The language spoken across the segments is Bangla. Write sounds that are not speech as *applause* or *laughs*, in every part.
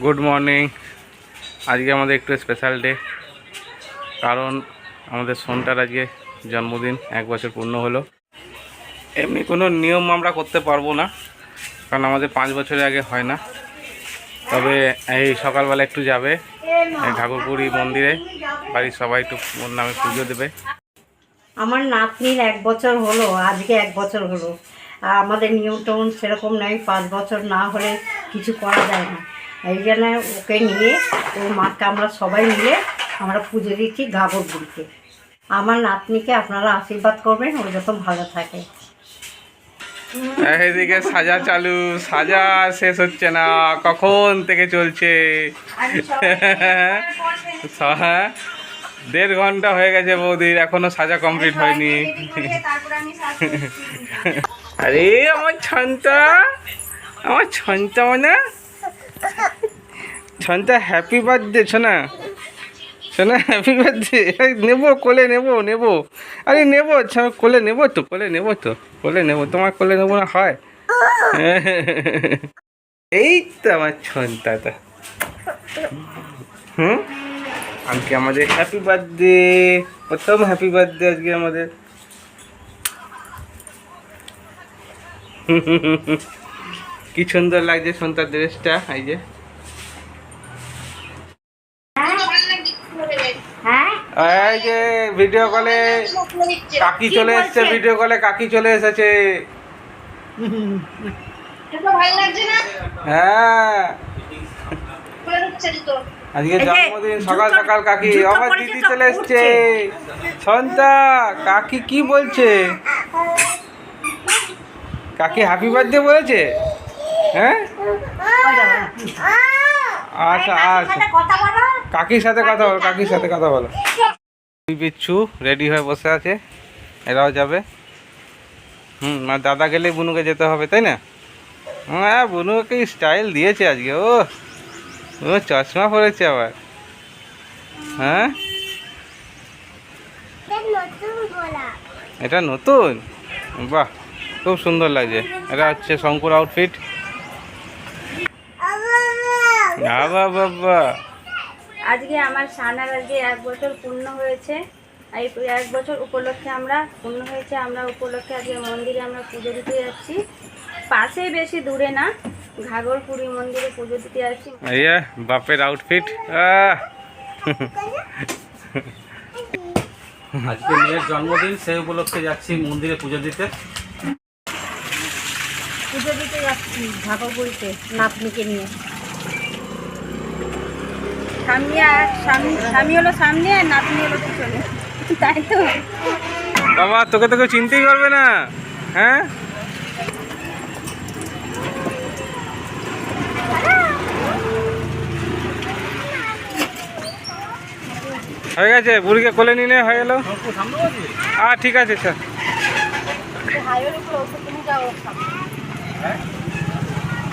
গুড মর্নিং আজকে আমাদের একটু স্পেশাল ডে কারণ আমাদের সোনটার আজকে জন্মদিন, এক বছর পূর্ণ হলো। এমনি কোনো নিয়ম আমরা করতে পারব না, কারণ আমাদের পাঁচ বছরের আগে হয় না। তবে এই সকালবেলা একটু যাবে ঠাকুরপুরি মন্দিরে, বাড়ির সবাই একটু ওর নামে পুজো দেবে। আমার নাতনির এক বছর হলো, আজকে এক বছর হলো। আর আমাদের নিয়ম টেমন সেরকম নয় পাঁচ বছর না হলে কিছু করা যায় না। এই জন্য ওকে নিয়ে ওর মাকে আমরা সবাই মিলে আমরা পুজো দিচ্ছি গাগর বুড়িতে আমার নাতনিকে আপনারা আশীর্বাদ করবেন ও যত ভালো থাকে। এইদিকে সাজা চালু সাজা শেষ হচ্ছে না কখন থেকে চলছে? হ্যাঁ? দেড় ঘণ্টা হয়ে গেছে বৌদির এখনও সাজা কমপ্লিট হয়নি। আরে আমার ছন্তা! আমার ছন্তা মানে ছন্তা হ্যাপি বার্থডে শোনা শোনা হ্যাপি বার্থডে নেব, কোলে নেব নেব। আরে নেব কোলে নেব তো, কোলে নেব তো, কোলে নেব। তোমার কোলে নেব না, হয়। এই তো আমার ছন্তাটা হুম? আজকে আমাদের হ্যাপি বার্থডে প্রথম হ্যাপি বার্থডে আজকে আমাদের। *laughs* কি সুন্দর লাগছে সন্তার ড্রেসটা এই যে। এই যে ভিডিও কলে কাকি চলে এসেছে ভিডিও কলে কাকি চলে এসেছে। হ্যাঁ। আজকে জন্মদিন সকাল সকাল কাকি আমার দিদি চলে এসছে। পরছে। সন্তা কাকি কি বলছে? কাকি হ্যাপি বার্থডে বলেছে? হ্যাঁ? আচ্ছা আচ্ছা। কাকির সাথে কথা বলো কাকির সাথে কথা বলো। বিচ্ছু রেডি হয়ে বসে আছে এরাও যাবে। হুম দাদা গেলে বুনুকে যেতে হবে তাই না? হ্যাঁ বুনুকে স্টাইল দিয়েছে আজকে ও। ও চশমা পরেছে আবার। হ্যাঁ? এটা নতুন বাহ খুব সুন্দর লাগছে। এটা হচ্ছে শঙ্কুর আউটফিট বাবা বাবা আজকে আমার সানার আজকে এক বছর পূর্ণ হয়েছে। এই এক বছর উপলক্ষে আমরা পূর্ণ হয়েছে। আমরা উপলক্ষে আজকে মন্দিরে আমরা পুজো দিতে যাচ্ছি। পাশে বেশি দূরে না ঘাগরপুরি মন্দিরে পুজো দিতে যাচ্ছি। বাপের আউটফিট আজকে মেয়ের জন্মদিন সেই উপলক্ষে যাচ্ছি মন্দিরে পুজো দিতে। পুজো দিতে যাচ্ছি ঠাকুরপুরিতে নাতনিকে নিয়ে। স্বামী আর স্বামী স্বামী হলো সামনে আর নাতনি হলো পিছনে। তাই তো। বাবা তোকে তোকে চিনতেই পারবে না। হ্যাঁ? হয়ে গেছে বুড়িকে কোলে নিলে হয়ে গেল। আর ঠিক আছে স্যার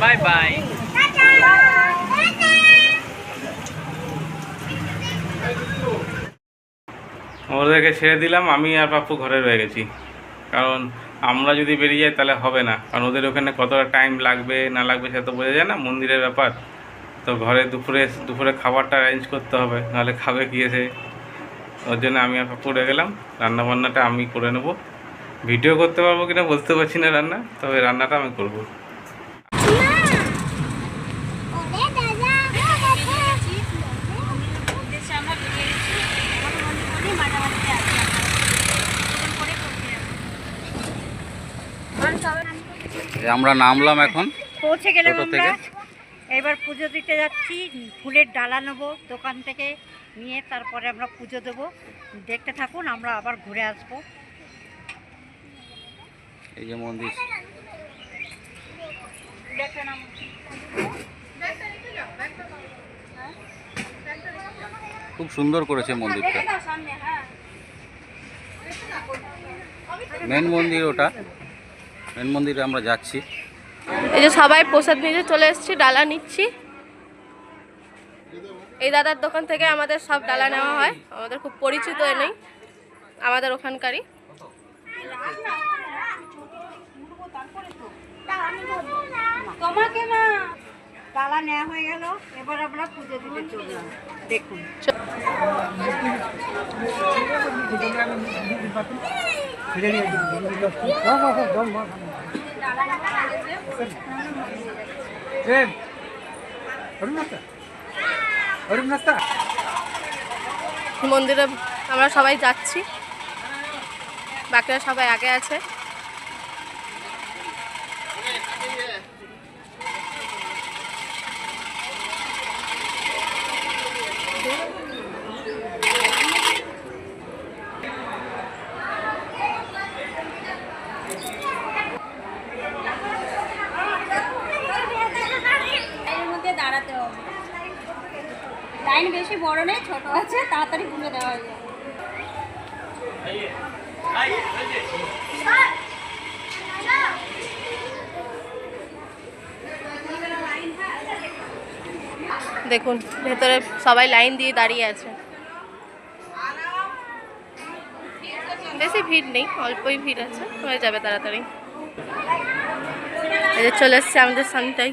বাই। বাই। ওদেরকে ছেড়ে দিলাম, আমি আর পাপ্পু ঘরে রয়ে গেছি। কারণ আমরা যদি বেরিয়ে যাই তাহলে হবে না। কারণ ওদের ওখানে কতটা টাইম লাগবে, না লাগবে সে তো বোঝা যায় না, মন্দিরের ব্যাপার। তো ঘরে দুপুরে দুপুরে খাবারটা অ্যারেঞ্জ করতে হবে, নাহলে খাবে কি এসে? ওর জন্য আমি আর পাপ্পু রয়ে গেলাম। রান্নাবান্নাটা আমি করে নেব। ভিডিও করতে পারব কিনা বলতে পারছি না রান্না, তবে রান্নাটা আমি করব। আমরা নামলাম এখন পৌঁছে গেলাম আমরা। এবার পুজো দিতে যাচ্ছি ফুলের ডালা নেব দোকান থেকে নিয়ে তারপরে আমরা পুজো দেবো। দেখতে থাকুন আমরা আবার ঘুরে আসব। এই যে মন্দির। খুব সুন্দর করেছে মন্দিরটা। মেন মন্দির ওটা। মেন মন্দিরে আমরা যাচ্ছি। এই যে সবাই প্রসাদ নিতে চলে এসেছি ডালা নিচ্ছি। এই দাদার দোকান থেকে আমাদের সব ডালা নেওয়া হয়। আমাদের খুব পরিচিত এ নেই আমাদের ওখানকারই। তোমাকে না ডালা নেওয়া হয়ে গেল এবার আমরা পুজো দিতে চললাম দেখুন। মন্দিরে আমরা সবাই যাচ্ছি। বাকিরা সবাই আগে আছে এর মধ্যে দাঁড়াতে হবে লাইন বেশি বড় নেই, ছোট আছে, তাড়াতাড়ি ঘুরে দেওয়া দেখুন, ভেতরে সবাই লাইন দিয়ে দাঁড়িয়ে আছে। বেশি ভিড় নেই, অল্পই ভিড় আছে, হয়ে যাবে তাড়াতাড়ি। চলে এসছে আমাদের সামনেটাই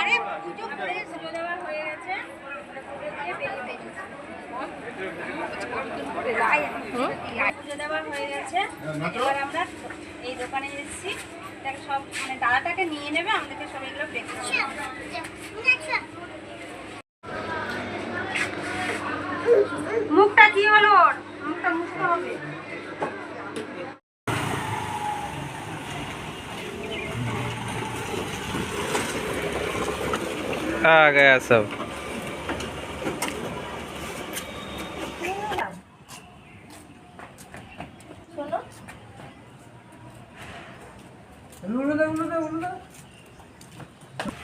আরে পুজো হয়ে গেছে। পুজো দেওয়া হয়ে গেছে। এবার আমরা এই দোকানে এসেছি। সব মানে দাদাটাকে নিয়ে নেবে, আমাদেরকে সব এগুলো দেখতে आ गया सब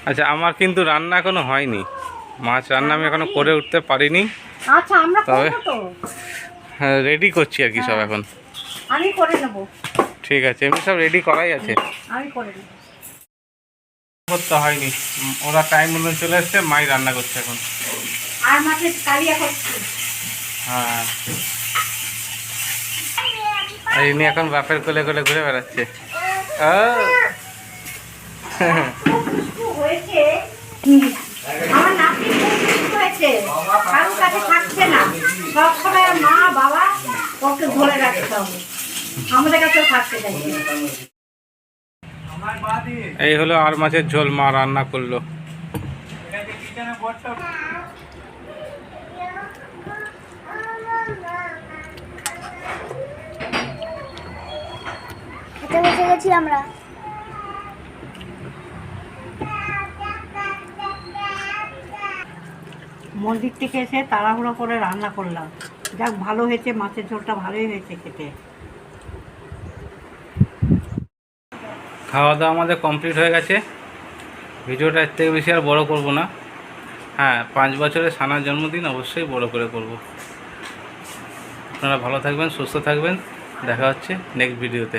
আচ্ছা আমার কিন্তু রান্না এখনো হয়নি মাছ রান্না আমি এখনো করে উঠতে পারিনি আচ্ছা আমরা তবে- করবো তো হ্যাঁ রেডি করছি আর কি সব এখন আমি করে নেবো ঠিক আছে এমনি সব রেডি করাই আছে আমি করে নেবো করতে হয়নি। ওরা টাইম মতো চলে এসছে মাই রান্না করছে এখন। আর কালিয়া করছি। হ্যাঁ। আর ইনি এখন বাপের কোলে কোলে ঘুরে বেড়াচ্ছে। কারোর কাছে থাকছে না। এই হলো আর মাছের ঝোল মা রান্না করল। খেতে বসে গেছি আমরা। মন্দির থেকে এসে তাড়াহুড়ো করে রান্না করলাম। যাক ভালো হয়েছে মাছের ঝোলটা ভালোই হয়েছে খেতে। খাওয়া দাওয়া আমাদের কমপ্লিট হয়ে গেছে। ভিডিওটা এর থেকে বেশি আর বড় করব না। হ্যাঁ পাঁচ বছরের সানার জন্মদিন অবশ্যই বড় করে করব। আপনারা ভালো থাকবেন, সুস্থ থাকবেন। দেখা হচ্ছে নেক্সট ভিডিওতে